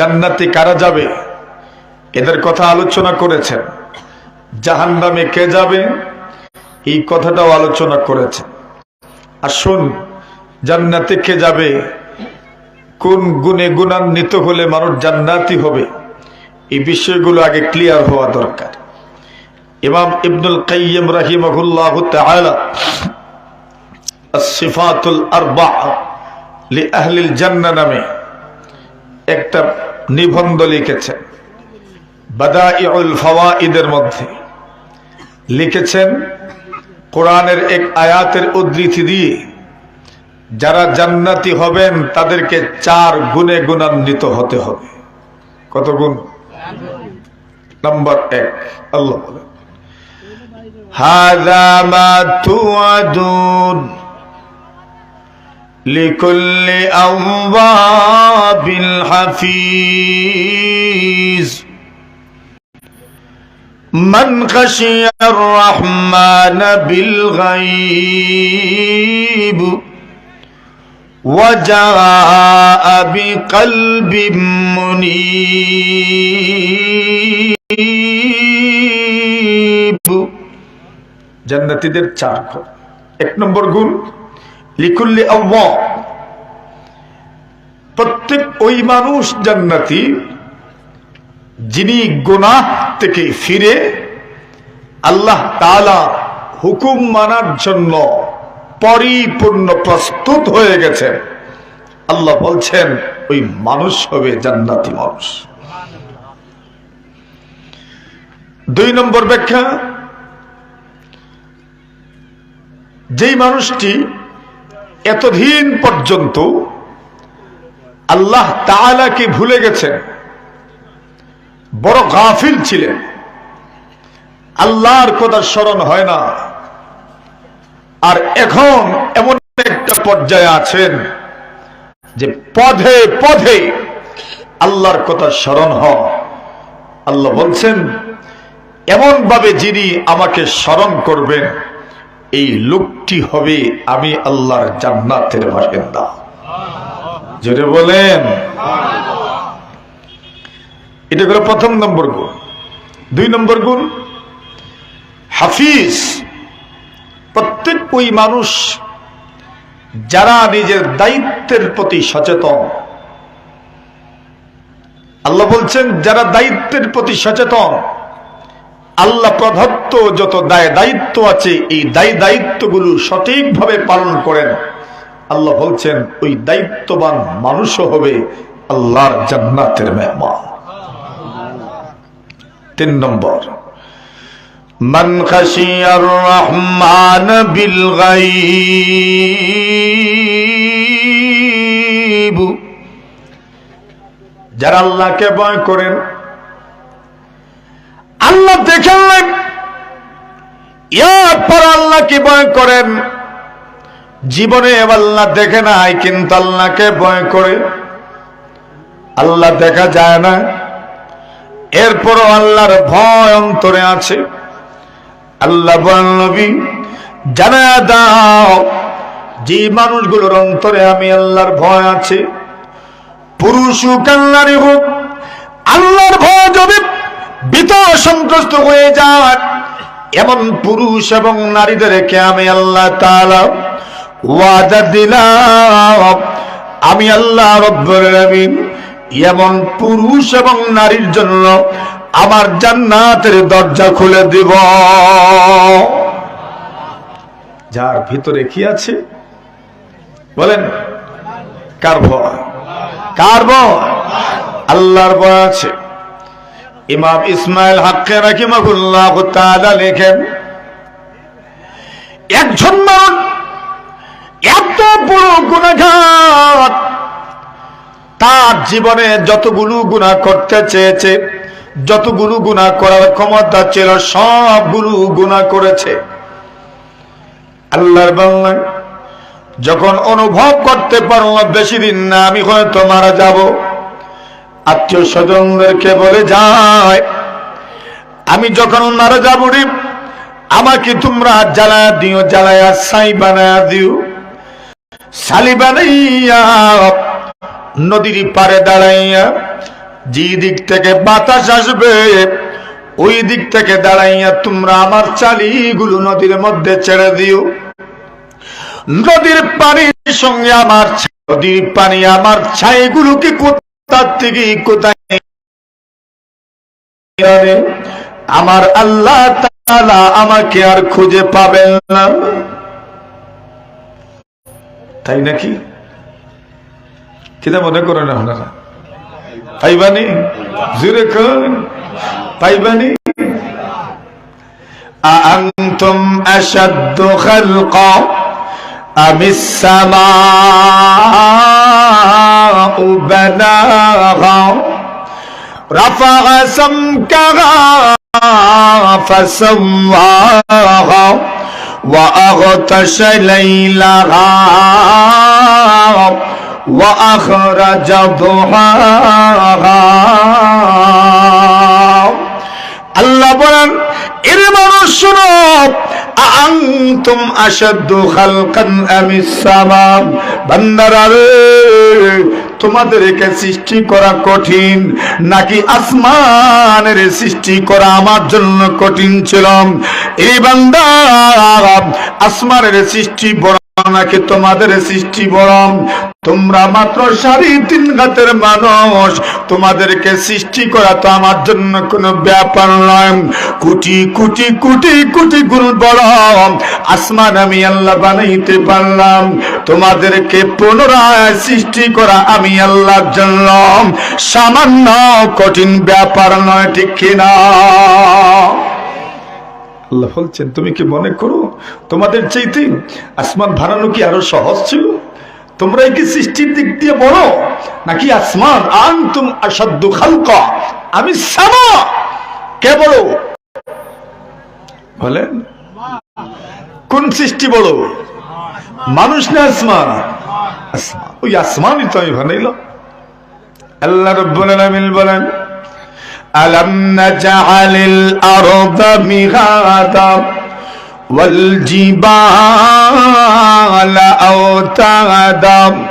জান্নাতে কারা যাবে? এদের কথা আলোচনা করেছেন। জাহান্নামে কে যাবে? এই কথাটাও আলোচনা করেছেন। আসুন, জান্নাতে কে যাবে? কোন গুণে গুণান্বিত হলে মানুষ জান্নাতি হবে? এই বিষয়গুলো আগে ক্লিয়ার হওয়া দরকার। ইমাম ইবনুল কাইয়িম রাহিমাহুল্লাহ তাআলা সিফাতুল আরবা লি আহলিল নামে একটা নিবন্ধ লিখেছেন। বাদাইউল ফাওয়াইদের মধ্যে লিখেছেন, কোরআনের এক আয়াতের উদ্ধৃতি দিয়ে যারা জান্নাতি হবেন, তাদেরকে চার গুণে গুণান্বিত হতে হবে। কত গুণ? নম্বর এক, আল্লাহ বলেন হাজামা তুয়াদুন لكل أواب حفيظ من خشي الرحمن بالغيب وجاء بقلب منيب জান্নাতীদের চার গুণ এক নম্বর গুণ লিকুল্লি আল্লাহ। প্রত্যেক ওই মানুষ জান্নাতি, যিনি গুনাহ থেকে ফিরে আল্লাহ তাআলা হুকুম মানার জন্য পরিপূর্ণ প্রস্তুত হয়ে গেছে আল্লাহ বলছেন, ওই মানুষ হবে জান্নাতি মানুষ। দুই নম্বর ব্যাখ্যা, যেই মানুষটি এতদিন পর্যন্ত আল্লাহ তাআলাকে ভুলে গেছেন? বড় গাফিল ছিলেন। আল্লাহর কথা স্মরণ হয় না। আর এখন এমন একটা পর্যায়ে আছেন যে পদে পদে আল্লাহর কথা স্মরণ হ আল্লাহ বলছেন এমন ভাবে যিনি আমাকে স্মরণ করবেন এই লোকটি হবে আমি আল্লাহর জান্নাতের বাসিন্দা। যেটা বলেন। এটা হলো প্রথম নম্বর গুণ। দুই নম্বর গুণ, হাফিজ। প্রত্যেক ওই মানুষ যারা নিজের দায়িত্বের প্রতি সচেতন। আল্লাহ বলছেন, যারা দায়িত্বের প্রতি সচেতন আল্লাহ প্রদত্ত যত দায় দায়িত্ব আছে এই দায় দায়িত্বগুলো সঠিকভাবে পালন করেন আল্লাহ বলছেন ওই দায়িত্ববান মানুষও হবে আল্লাহর জান্নাতের মেহমান তিন নম্বর من خشي الرحمن بالغيب যারা আল্লাহকে ভয় করেন আল্লাহ দেখেন এরপর আল্লাহকে ভয় করেন? জীবনে আল্লাহ দেখে নাই, কিন্তু আল্লাহকে ভয় করে আল্লাহ দেখা যায় না। এরপরও আল্লাহর ভয় অন্তরে আছে। আল্লাহ নবী, জানা দাও যে মানুষগুলোর অন্তরে আমি আল্লাহর ভয় আছে, পুরুষ হোক হোক, আল্লাহর ভয় যদি বিত সন্ত্রস্ত হয়ে যায় এমন পুরুষ এবং নারীদেরকে আমি আল্লাহ ওয়াদা দিলাম আমি আল্লাহ এমন পুরুষ এবং নারীর জন্য আমার জান্নাতের দরজা খুলে দিব। যার ভিতরে কি আছে? বলেন, কার ভয়? কার ভয়? আল্লাহর ভয় আছে। ইমাম ইসমাইল হাক্কে রাকিমাহুল্লাহ তাআলা লেখেন, একজন মানুষ এত বড় গুণাঘাত তার জীবনে যতগুলো গুণা করতে চেয়েছে, যতগুলো গুণা করার ক্ষমতা ছিল, সবগুলো গুণা করেছে। আল্লাহর বাংলা যখন অনুভব করতে পারল বেশি দিন না, আমি হয়তো মারা যাব। আত্মীয় স্বজনদেরকে বলে যায় আমি যখন মারা যাব আমাকে তোমরা জ্বালা দিও, জ্বালায়া সাই বানায়া দিও। সালি বানাইয়া, নদীর পারে দাঁড়াইয়া যে দিক থেকে বাতাস আসবে, ওই দিক থেকে দাঁড়াইয়া তোমরা আমার চালিগুলো নদীর মধ্যে ছেড়ে দিও। নদীর পানির সঙ্গে আমার, নদীর পানি আমার ছাইগুলোকে কোথার থেকে কোথায় আনে? আমার আল্লাহ তাআলা আমাকে আর খুঁজে পাবেন না তাই নাকি কিনা মনে করেন আপনারা পাইবানি জুড়ে কোন পাইবানি أأنتم أشد خلقا أم السماء بناها رفع سمكها فسواها وأغطش ليلها وأخرج ضحاها আল্লাহ বলেন এর মানুষ শুনো আনতুম আশাদ্দু খালকান আমিস সামাম বান্দারা তোমাদেরকে সৃষ্টি করা কঠিন, নাকি আসমানের সৃষ্টি করা আমার জন্য কঠিন ছিল এই বান্দা, আসমানের সৃষ্টি বড় নাকি তোমাদের সৃষ্টি বড় তোমরা মাত্র সাড়ে তিন ঘাতের মানুষ। তোমাদেরকে সৃষ্টি করা তো আমার জন্য কোনো ব্যাপার নয়। কোটি কোটি কোটি কোটি গুণ বড় আসমান আমি আল্লাহ বানাইতে পারলাম। তোমাদেরকে পুনরায় সৃষ্টি করা আমি আল্লাহর জন্য। সামান্য কঠিন ব্যাপার নয়, ঠিক কিনা? আল্লাহ বলছেন, তুমি কি মনে করো তোমাদের চাইতে আসমান ভাড়ানো কি আরও সহজ ছিল? তোমরা কি সৃষ্টির দিক দিয়ে বড় নাকি আসমান আনতুম আসাদ্দু খালকা? আমি সামা, কে বড় বলেন, কোন সৃষ্টি বড় মানুষ না আসমান? আসমান, ওই আসমানই তো আমি বানাইলাম। আল্লাহ রব্বুল আলামিন বলেন ألم نجعل الأرض مهادا والجبال أوتادا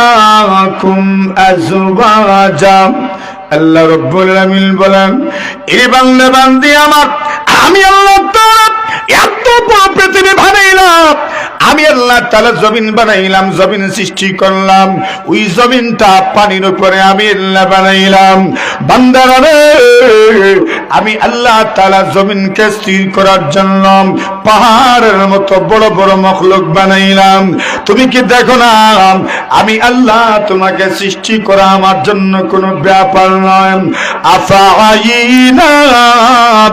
وخلقناكم أزواجا الله رب العالمين بلن إلي بند بندي أمر أمي الله تعالى এত পৃথিবী বানাইলাম। আমি আল্লাহ তাআলা জমিন বানাইলাম, জমিন সৃষ্টি করলাম। ওই জমিনটা পানির উপরে আমি আল্লাহ বানাইলাম। বান্দারা আমি আল্লাহ তাআলা জমিনকে স্থির করার জন্য পাহাড়ের মতো বড় বড় মখলুক বানাইলাম। তুমি কি দেখো না? আমি আল্লাহ তোমাকে সৃষ্টি করা আমার জন্য কোনো ব্যাপার নয়। আফাইনা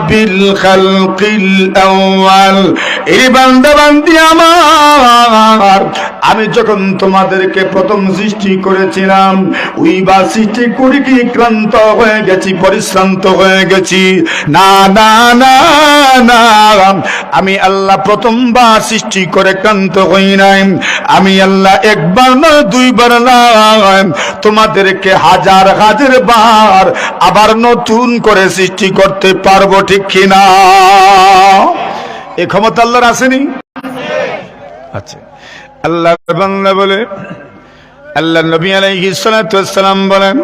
বিল খালকিল এই বান্দা বান্দি আমার। আমি যখন তোমাদেরকে প্রথম সৃষ্টি করেছিলাম, ওই বা সৃষ্টি করে কি ক্লান্ত হয়ে গেছি, পরিশ্রান্ত হয়ে গেছি? না না না। আমি আল্লাহ প্রথমবার সৃষ্টি করে ক্লান্ত হই নাই। আমি আল্লাহ একবার না, দুইবার না। তোমাদেরকে হাজার হাজার বার আবার নতুন করে সৃষ্টি করতে পারব ঠিক কিনা? এ ক্ষমতা আল্লাহর আসেনি? আচ্ছা আল্লাহ বাংলা বলে, আল্লাহ নবী আলাইহিস সালাম বলেন,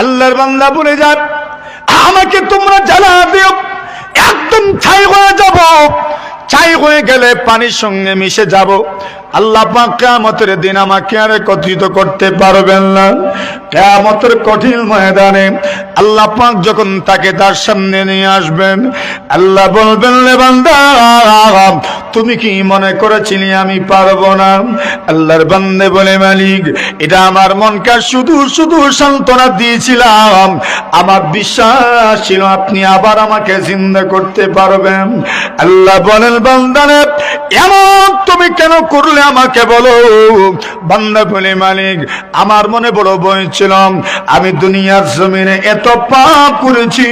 আল্লাহর বান্দা বলে যান, আমাকে তোমরা জ্বালা দিও, একদম ছাই হয়ে যাব ছাই হয়ে গেলে পানির সঙ্গে মিশে যাব। আল্লাহ পাক কিয়ামতের দিন আমাকে আর একত্রিত করতে পারবেন না। কিয়ামতের কঠিন ময়দানে আল্লাহ পাক যখন তাকে তার সামনে নিয়ে আসবেন, আল্লাহ বলবেন রে তুমি কি মনে করেছিলি আমি পারব না? আল্লাহর বান্দে বলে, মালিক, এটা আমার মনকে শুধু শুধু সান্ত্বনা দিয়েছিলাম। আমার বিশ্বাস ছিল আপনি আবার আমাকে জিন্দা করতে পারবেন। আল্লাহ বলেন বান্দানে, এমন তুমি কেন করলে আমাকে বলো? বান্দা বলে মালিক, আমার মনে বড় বই ছিল। আমি দুনিয়ার জমিনে এত পাপ করেছি,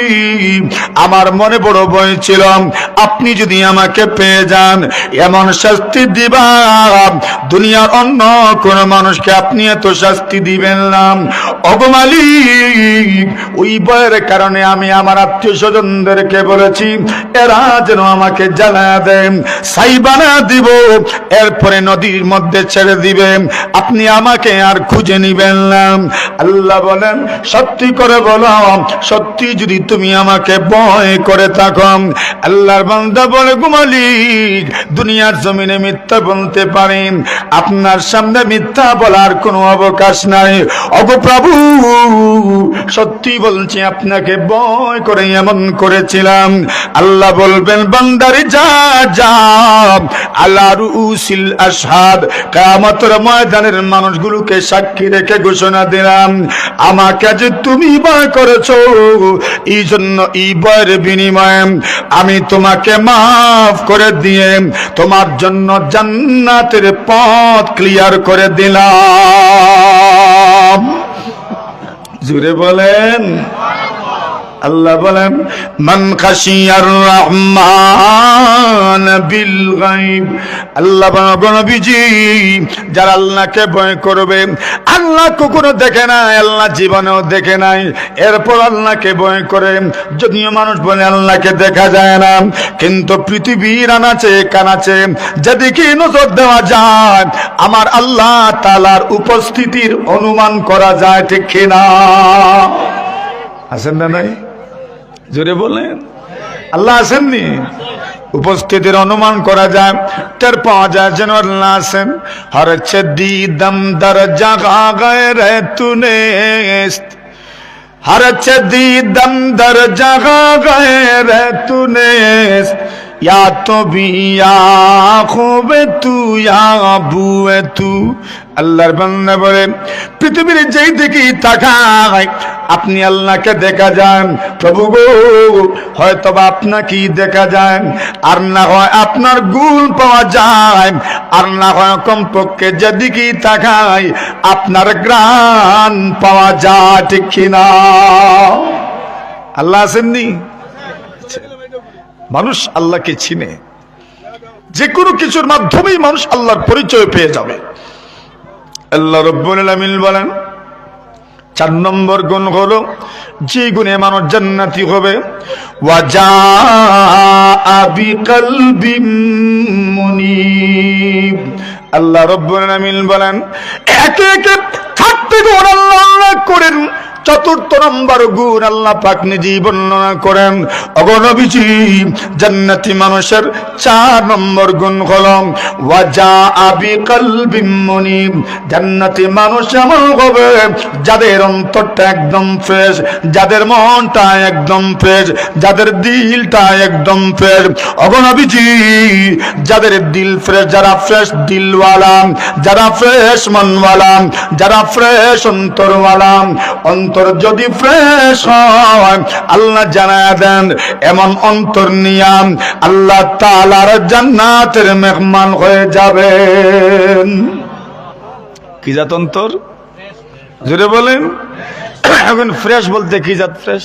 আমার মনে বড় ভয় ছিল। আপনি যদি আমাকে পেয়ে যান, এমন শাস্তি দিবা। দুনিয়ার অন্য কোন মানুষকে আপনি এত শাস্তি দিবেন না। অগমালিক ওই ভয়ের কারণে আমি আমার আত্মীয় স্বজনদেরকে বলেছি, এরা যেন আমাকে জ্বালা দেন সাইবানা দিব, এরপরে নদীর মধ্যে ছেড়ে দিবে। আপনি আমাকে আর খুঁজে নিবেন না। আল্লাহ বলেন, সত্যি করে বলো, সত্যি যদি তুমি আমাকে ভয় করে থাকো, আল্লাহর বান্দা বলে গুমালিক দুনিয়ার জমিনে মিথ্যা বলতে পারেন আপনার সামনে মিথ্যা বলার কোনো অবকাশ নাই। অগপ্রভু সত্যি বলছি, আপনাকে ভয় করে এমন করেছিলাম। আল্লাহ বলবেন, বান্দারি, যা আল্লাহ রুসিল আসাদ কামতের ময়দানের মানুষগুলোকে সাক্ষী রেখে ঘোষণা দিলাম। আমাকে যে তুমি ভয় করেছ এই জন্য এই বিনিময়ে আমি তোমাকে মাফ করে দিয়ে তোমার জন্য জান্নাতের পথ ক্লিয়ার করে দিলাম। জুড়ে বলেন আল্লাহ বলেন, মান খাশিয়ার রহমান বিল গায়ব। আল্লাহ নবীজি, যারা আল্লাহকে ভয় করবে, আল্লাহ কখনো দেখে না আল্লাহ জীবনেও দেখে নাই। এরপর আল্লাহকে ভয় করে, যদিও মানুষ বলে আল্লাহকে দেখা যায় না, কিন্তু পৃথিবীর আনাচে, কানাচে, যেদিকে নজর দেওয়া যায়, আমার আল্লাহ তালার উপস্থিতির অনুমান করা যায় ঠিক কিনা? আছেন না নাই? জোরে বলেন আল্লাহ আসেননি উপস্থিতির অনুমান করা যায় টের পাওয়া যায় যেন আল্লাহ আছেন হর দি দম দর জাগা গয়ে রে তুনে हर दी दम दर जगा गए रे तूने या तो भी या खूबे तू या বুয়ে তু আল্লাহর বান্দা বলে, পৃথিবীর যেই দিকে তাকায়, আপনি আল্লাহকে দেখা যান প্রভু গো হয়তো বা আপনাকেই দেখা যায় আর না হয় আপনার গুণ পাওয়া যায়, আর না হয় কমপক্ষে যেদিকেই তাকায়, আপনার গ্রাণ পাওয়া যায়, ঠিক কিনা? আল্লাহ আসেননি মানুষ আল্লাহকে চিনে। যে কোনো কিছুর মাধ্যমেই মানুষ আল্লাহর পরিচয় পেয়ে যাবে। আল্লাহ আলামিন বলেন, চার নম্বর গুণ হলো, যে গুণে মানুষ জান্নাতি হবে আল্লাহ রব্বুল আলামিন বলেন, একে একে থাকতে করেন। চতুর্থ নম্বর গুণ আল্লাহ পাক নিজেই বর্ণনা করেন। অগণবিজি জান্নাতি মানুষের চার নম্বর গুণ হলম ওয়াজা আবি কলবিম মুনিব জান্নাতি মানুষ এমন হবে যাদের অন্তরটা একদম ফ্রেশ যাদের মনটা একদম ফ্রেশ যাদের দিলটা একদম ফ্রেশ অগণবিজি যাদের দিল ফ্রেশ যারা ফ্রেশ দিলওয়ালা, যারা ফ্রেশ মনওয়ালা, যারা ফ্রেশ অন্তরওয়ালা, অন্তর যদি ফ্রেশ হয়, আল্লাহ জানা দেন, এমন অন্তর নিয়াম আল্লাহ তালার জান্নাতের মেহমান হয়ে যাবে কি জাত অন্তর? জুড়ে বলেন। এখন ফ্রেশ বলতে কি জাত ফ্রেশ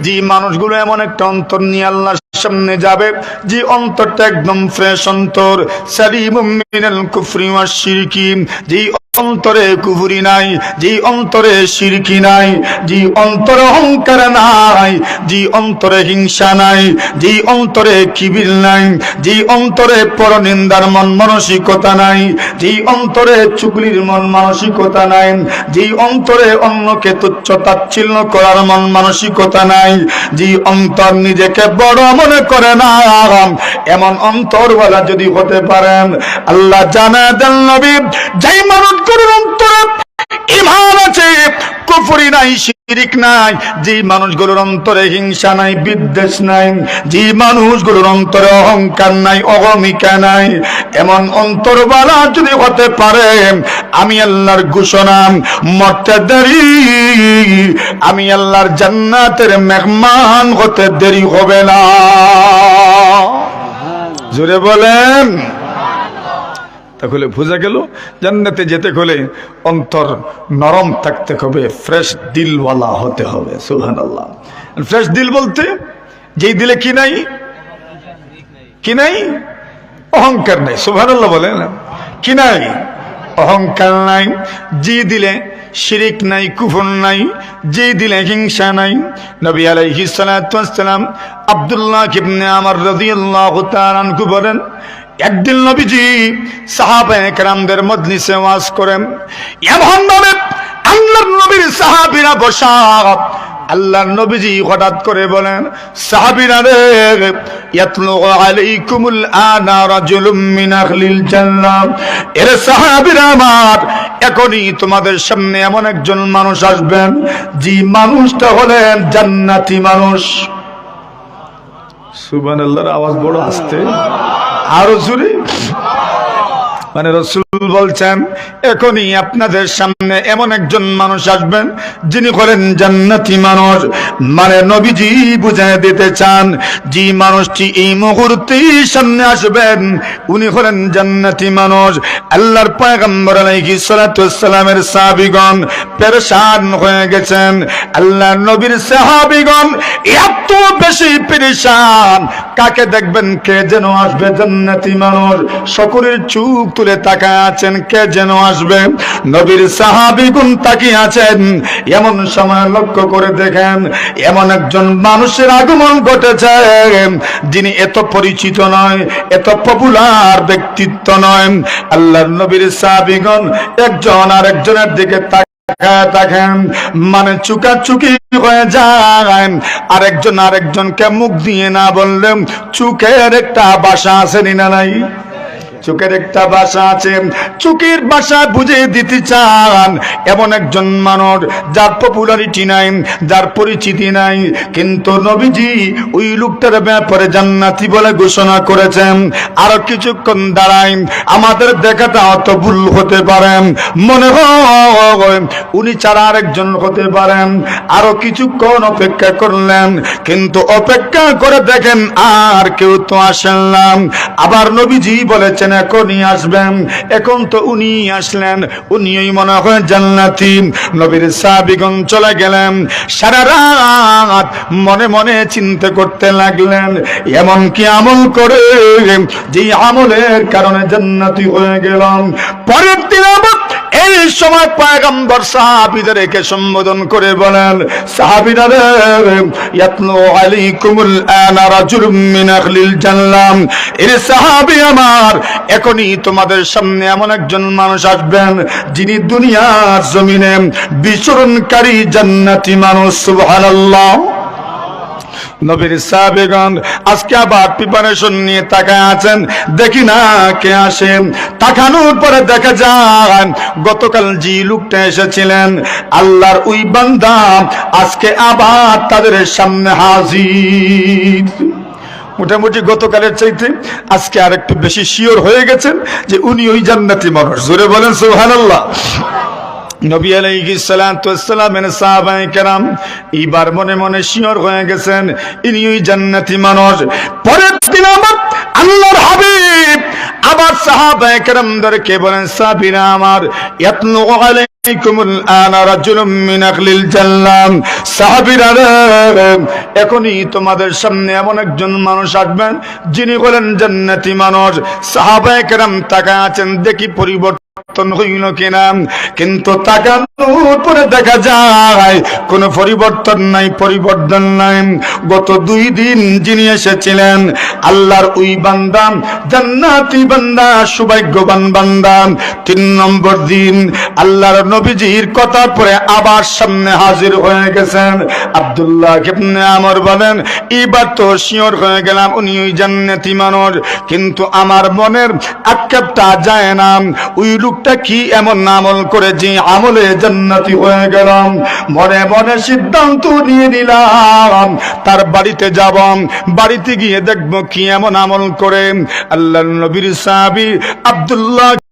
যে মানুষগুলো এমন একটা অন্তর নিয়ে আল্লাহর সামনে যাবে। যে অন্তরটা একদম ফ্রেশ অন্তর। সারি মুমিনাল কুফরি ওয়াশ শিরকি যে অন্তরে কুফুরি নাই, যে অন্তরে শিরকি নাই, যে অন্তরে অহংকার নাই, যে অন্তরে হিংসা নাই, যে অন্তরে কিবির নাই, যে অন্তরে পরনিন্দার মন মানসিকতা নাই, যে অন্তরে চুগলির মন মানসিকতা নাই, যে অন্তরে অন্যকে তুচ্ছ তাচ্ছিল্য করার মন মানসিকতা নাই, যে অন্তর নিজেকে বড় মনে করে না এমন অন্তরওয়ালা যদি হতে পারেন, আল্লাহ জানা দেন নবী, যেই মানুষগুলোর অন্তরে ইমান আছে নাই, শিরিক নাই, যে মানুষগুলোর অন্তরে হিংসা নাই, বিদ্বেষ নাই, যে মানুষগুলোর অন্তরে অহংকার নাই অহমিকা নাই, এমন অন্তরবালা যদি হতে পারে, আমি আল্লাহর ঘোষণা, মরতে দেরি, আমি আল্লাহর জান্নাতের মেহমান হতে দেরি হবে না। জোরে বলেন। তাহলে বোঝা গেল, জান্নাতে যেতে হলে অন্তর নরম থাকতে হবে, ফ্রেশ দিলওয়ালা হতে হবে সুলহান আল্লাহ ফ্রেশ দিল বলতে, যেই দিলে কি নাই? কি নাই? অহংকার নাই সুলহান আল্লাহ বলেন। কি নাই? অহংকার নাই, যে দিলে শিরিক নাই, কুফর নাই, যে দিলে হিংসা নাই, নবী আলাইহিস সালাম আব্দুল্লাহ ইবনে আমর রাদিয়াল্লাহু তাআলা আনহু বলেন একদিন নবীজি সাহাবায়ে কেরামদের মজলিসে ওয়াজ করেন এমন ভাবে আল্লাহর নবীর সাহাবীরা বসা আল্লাহর নবীজি হঠাৎ করে বলেন, সাহাবীরা রে ইয়াতলু আলাইকুমুল আনা রাজুলুম মিন আহলিল জান্নাহ। এর সাহাবীরা আমার, এখনই তোমাদের সামনে এমন একজন মানুষ আসবেন, যে মানুষটা হলেন জান্নাতি মানুষ। সুবহানাল্লাহর আওয়াজ বড় আসতে আরও জোরে? মানে রসুল বলছেন, এখনই আপনাদের সামনে এমন একজন মানুষ আসবেন, যিনি হলেন জান্নাতি মানুষ। মানে নবীজি বুঝাই দিতে চান, যে মানুষটি এই মুহূর্তে সামনে আসবেন, উনি হলেন জান্নাতি মানুষ। আল্লাহর পয়গম্বর আলাইহিস সালাতু সালামের সাহাবীগণ পেরেশান হয়ে গেছেন। আল্লাহর নবীর সাহাবীগণ এত বেশি পেরেশান। কাকে দেখবেন, কে যেন আসবে জান্নাতি মানুষ? সকলের চুপ তুলে তাকায় আছেন, কে যেন আসবে? নবীর সাহাবিগুন তাকিয়ে আছেন। এমন সময় লক্ষ্য করে দেখেন, এমন একজন মানুষের আগমন ঘটেছে, যিনি এত পরিচিত নয়, এত পপুলার ব্যক্তিত্ব নয়। আল্লাহর নবীর সাহাবিগণ একজন আর একজনের দিকে তাক দেখেন মানে চুকাচুকি হয়ে যায়। আরেকজন আরেকজনকে মুখ দিয়ে না বললেন চুকের একটা বাসা আছে না নাই? চোখের একটা বাসা আছে, চোখের বাসা বুঝে দিতে চান। এমন একজন মানুষ যার পপুলারিটি নাই, যার পরিচিতি নাই, কিন্তু নবীজি ওই লোকটার ব্যাপারে জান্নাতি বলে ঘোষণা করেছেন। আরও কিছুক্ষণ দাঁড়াই, আমাদের দেখাটা অত ভুল হতে পারে। মনে হয় উনি ছাড়া আরেকজন হতে পারেন আরও কিছুক্ষণ অপেক্ষা করলেন, কিন্তু অপেক্ষা করে দেখেন আর কেউ তো আসেন আবার নবীজি বলেছেন আসবেন এখন তো উনি আসলেন মনে হয় জান্নাতি। নবীর চলে গেলেন, সারা রাত মনে মনে চিন্তা করতে লাগলেন, এমন কি আমল করে যে আমলের কারণে জান্নাতি হয়ে গেলাম। পরের দিন এই সময় পয়গম্বর সাহাবীদেরকে সম্বোধন করে বলেন সাহাবীরা রে ইয়াতলু আলাইকুমুল আনা মিন আহলিল জান্নাম। এর সাহাবী আমার, এখনই তোমাদের সামনে এমন একজন মানুষ আসবেন, যিনি দুনিয়ার জমিনে বিচরণকারী জান্নাতি মানুষ, সুবহানাল্লাহ। নবীর সাহাবেগণ আজকে আবার প্রিপারেশন নিয়ে তাকায় আছেন। দেখি না কে আসে। তাকানোর পরে দেখা যায়, গতকাল যে লোকটা এসেছিলেন, আল্লাহর ওই বান্দা আজকে আবার তাদের সামনে হাজির। মোটামুটি গতকালের চাইতে আজকে আর একটু বেশি শিওর হয়ে গেছেন যে উনি ওই জান্নাতি মানুষ। জোরে বলেন সুবহানাল্লাহ। নবী কেরাম মনে মনে শিওর হয়ে গেছেন ইনি ওই জান্নাতি মানুষ। আল্লাহর হাবিব আবার কেরামদেরকে বলেন আমার রে, এখনই তোমাদের সামনে এমন একজন মানুষ আসবেন যিনি বলেন জান্নাতি মানুষ। সাহাবায়ে কেরাম তাকায় আছেন দেখি পরিবর্তন পরিবর্তন কিনা? কিন্তু দেখা যায়, কোনো পরিবর্তন নাই পরিবর্তন নাই। গত দুই দিন যিনি এসেছিলেন, আল্লাহর ওই বান্দা, জান্নাতি বান্দা, সৌভাগ্যবান বান্দা। তিন নম্বর দিন আল্লাহর নবীজির কথার পরে আবার সামনে হাজির হয়ে গেছেন। আব্দুল্লাহ ইবনে আমর বলেন, এবার তো শিওর হয়ে গেলাম, উনি ওই জান্নাতি মানুষ। কিন্তু আমার মনের আক্ষেপটা যায় না। ওই লোকটা কি এমন আমল করে যে আমলে জান্নাতি হয়ে গেলাম? মনে মনে সিদ্ধান্ত নিয়ে নিলাম। তার বাড়িতে যাব, বাড়িতে গিয়ে দেখব কি এমন আমল করে। আল্লাহ নবীর সাহাবি আব্দুল্লাহ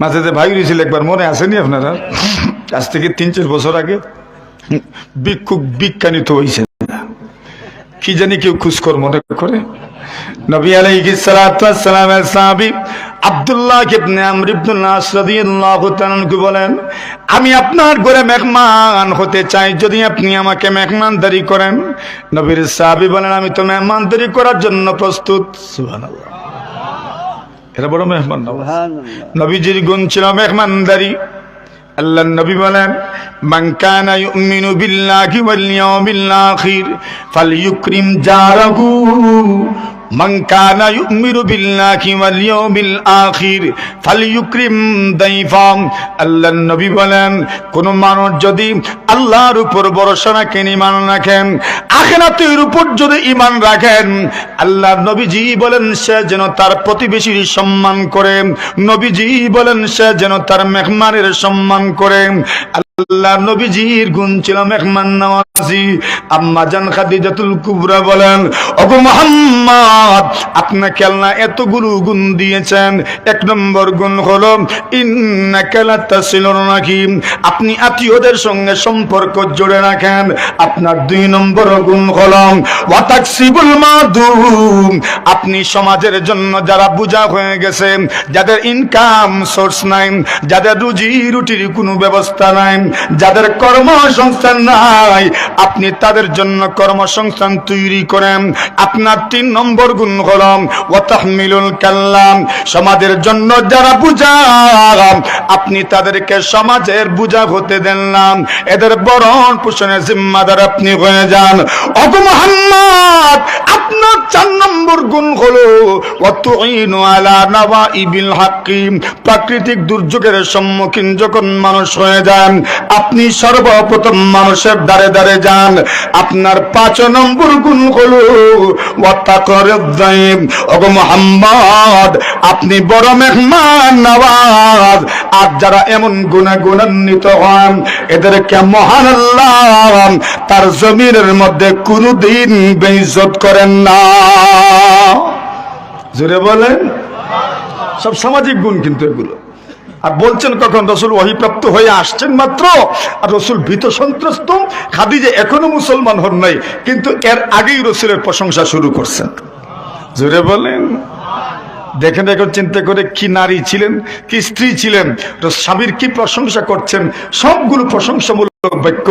মাঝে যে ভাই রয়েছিল একবার, মনে আসেনি আপনারা? আজ থেকে তিন চার বছর আগে ভিক্ষুক বিজ্ঞানিত হয়েছে কি জানি কেউ খুশকর মনে করে? বলেন, আমি আপনার ঘরে মেহমান হতে চাই, যদি আপনি আমাকে মেহমানদারি করেন। নবীর সাহাবী বলেন, আমি তো মেহমানদারি করার জন্য প্রস্তুত। সুবহানাল্লাহ। এরা বড় মেহমান নবীজির গুণ ছিল মেহমানদারি। আল্লাহ নবী বলেন মান কানা ইউমিনু বিল্লাহি ওয়াল ইয়াউমিল আখির ফালইউকরিম জারাহু বিল্লাহি ওয়াল ইয়াউমিল আখির ফালইউকরিম দাইফাম। আল্লাহ নবী বলেন, কোন মানুষ যদি আল্লাহর উপর ভরসা রাখেন, ঈমান রাখেন, আখিরাতের উপর যদি ঈমান রাখেন আল্লাহ নবীজি বলেন, সে যেন তার প্রতিবেশীর সম্মান করে। নবীজি বলেন, সে যেন তার মেহমানের সম্মান করে। আল্লাহ নবীজির গুণ ছিল আম্মা জান খাদিজাতুল কুবরা বলেন, ওগো মুহাম্মদ এতগুলো গুণ দিয়েছেন। এক নম্বর গুণ লাতাসিলুর রাহিম আপনি আত্মীয়দের সঙ্গে সম্পর্ক জুড়ে রাখেন। আপনার দুই নম্বর গুণ হলো, ওয়াতাকসিবুল মাদুম আপনি সমাজের জন্য যারা বোঝা হয়ে গেছে, যাদের ইনকাম সোর্স নাই, যাদের রুজি রুটির কোনো ব্যবস্থা নাই যাদের কর্মসংস্থান নাই, আপনি তাদের জন্য কর্মসংস্থান তৈরি করেন। আপনার তিন নম্বর গুণ হল ওয়াতাহমিলুল কাল্লাম, সমাজের জন্য যারা বুঝা আপনি তাদেরকে সমাজের বুঝা হতে না। এদের বরণ পোষণের জিম্মাদার আপনি হয়ে যান। অগো মোহাম্মদ, আপনার চার নম্বর গুণ হলো প্রাকৃতিক দুর্যোগের সম্মুখীন যখন মানুষ হয়ে যান আপনি সর্বপ্রথম মানুষের দ্বারে দ্বারে যান। আপনার পাঁচ নম্বর গুণ হলো আপনি বড় মেহমান নওয়াজ। আর যারা এমন গুণে গুণান্বিত হন, এদেরকে মহান তার জমিনের মধ্যে কোনদিন বেইজ্জত করেন না। জোরে বলেন। সব সামাজিক গুণ কিন্তু এগুলো। আর বলছেন কখন রসুল অহিপ্রাপ্ত হয়ে আসছেন মাত্র? আর রসুল ভীত সন্ত্রস্ত। খাদিজে এখনও মুসলমান হন নাই, কিন্তু এর আগেই রসুলের প্রশংসা শুরু করছেন। জোরে বলেন। দেখেন এখন চিন্তা করে কি নারী ছিলেন, কি স্ত্রী ছিলেন, তো স্বামীর কি প্রশংসা করছেন, সবগুলো প্রশংসামূলক বাক্য।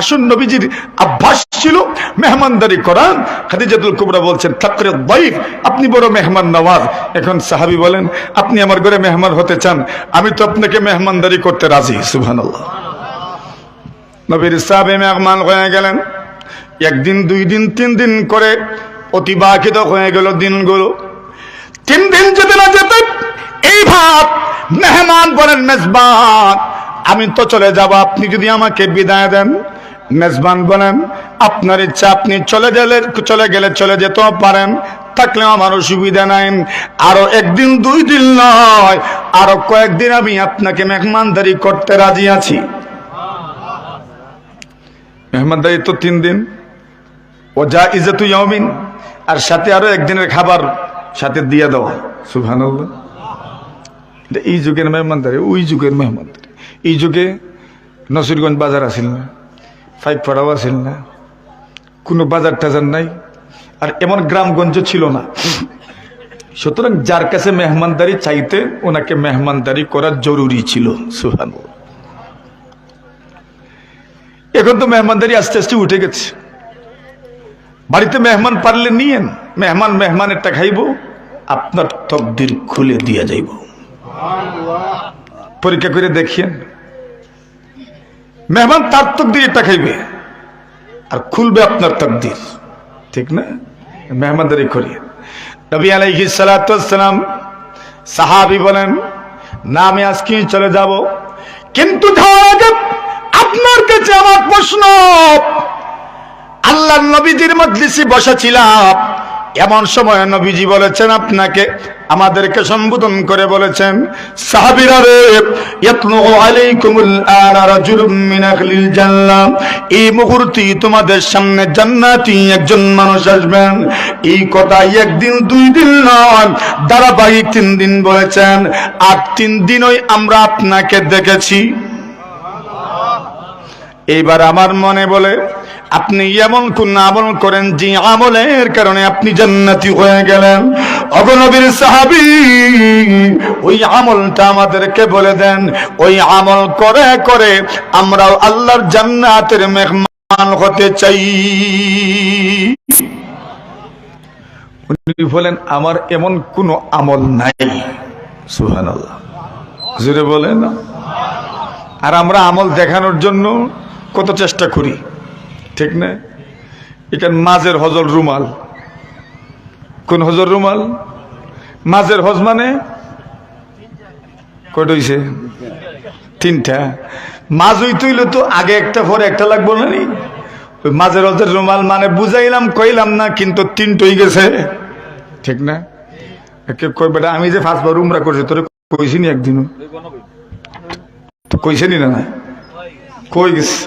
আসুন নবীজির অভ্যাস ছিল, মেহমানদারি করা খাদিজাতুল কুবরা বলছেন থাকরে দাইফ আপনি বড় মেহমান নওয়াজ এখন সাহাবি বলেন, আপনি আমার ঘরে মেহমান হতে চান, আমি তো আপনাকে মেহমানদারি করতে রাজি। সুবহানাল্লাহ। নবীর সাহাবে মেহমান হয়ে গেলেন। একদিন, দুই দিন, তিন দিন করে অতিবাহিত হয়ে গেল দিনগুলো। তিন দিন যেতে না যেতে, এই ভাব মেহমান বলেন মেজবান। আমি তো চলে যাব, আপনি যদি আমাকে বিদায় দেন, মেজবান বলেন, আপনার ইচ্ছা, আপনি চলে গেলে চলে গেলে চলে যেতেও পারেন থাকলে আমার অসুবিধা নাই। আরও একদিন, দুই দিন নয়, আরও কয়েকদিন আমি আপনাকে মেহমানদারি করতে রাজি আছি। মেহমানদারি তো তিন দিন। ও যা ইজতু ইয়ামিন আর সাথে আরও একদিনের খাবার। সাথে দিয়ে দেওয়া সুবহানাল্লাহ। এটা এই যুগের মেহমানদারি, ওই যুগের মেহমানদারি। এই যুগে নসিরগঞ্জ বাজার আসিল না, ফাইভ পাড়াও আসিল না, কোনো বাজার টাজার নাই, আর এমন গ্রামগঞ্জ ছিল না। সুতরাং যার কাছে মেহমানদারি চাইতে, ওনাকে মেহমানদারি করা জরুরি ছিল সুহান এখন তো মেহমানদারি আস্তে আস্তে উঠে গেছে। বাড়িতে মেহমান পারলে নিয়েন। মেহমান মেহমানেরটা খাইব, আপনার তকদির খুলে দিয়া যাইব। পরীক্ষা করে দেখিয়েন। মেহমান তার তকদির এটা খাইবে, আর খুলবে আপনার তকদির। ঠিক না? মেহমানদারি করিয়ে নবী আলাইহি সালাম সাহাবি বলেন, না, আমি আজকে চলে যাব। কিন্তু আপনার কাছে আমার প্রশ্ন। আল্লাহ নবীজির মজলিসে বসা ছিলাম এমন সময় নবীজি বলেছেন, আপনাকে আমাদেরকে সম্বোধন করে বলেছেন এই তোমাদের সামনে একজন মানুষ আসবেন। এই একদিন, দুই দিন ধারাবাহিক তিন দিন বলেছেন। আর তিন দিনই আমরা আপনাকে দেখেছি। এইবার আমার মনে বলে আপনি এমন কোন আমল করেন যে আমলের কারণে আপনি জান্নাতি হয়ে গেলেন? অগনবীর সাহাবি, ওই আমলটা আমাদেরকে বলে দেন, ওই আমল করে করে আমরাও আল্লাহর জান্নাতের মেহমান হতে চাই। উনি বলেন, আমার এমন কোনো আমল নাই। সুবহানাল্লাহ। জুড়ে বলেন আর আমরা আমল দেখানোর জন্য কত চেষ্টা করি? ঠিক না? এখানে মাঝের হজর রুমাল। কোন হজর রুমাল? মাঝের হজ মানে? কয়টা হইছে? তিনটা। মাছ হইতে হইলে তো আগে একটা, পরে একটা লাগবো না নি? ওই মাঝের হজের রুমাল মানে বুঝাইলাম, কইলাম না, কিন্তু তিনটই গেছে। ঠিক না? একে কই বেটা, আমি যে ফার্স্টবার উমরা করছি, তোরে কইছি নি একদিনও? তো কইছে নি না? কই গেছে?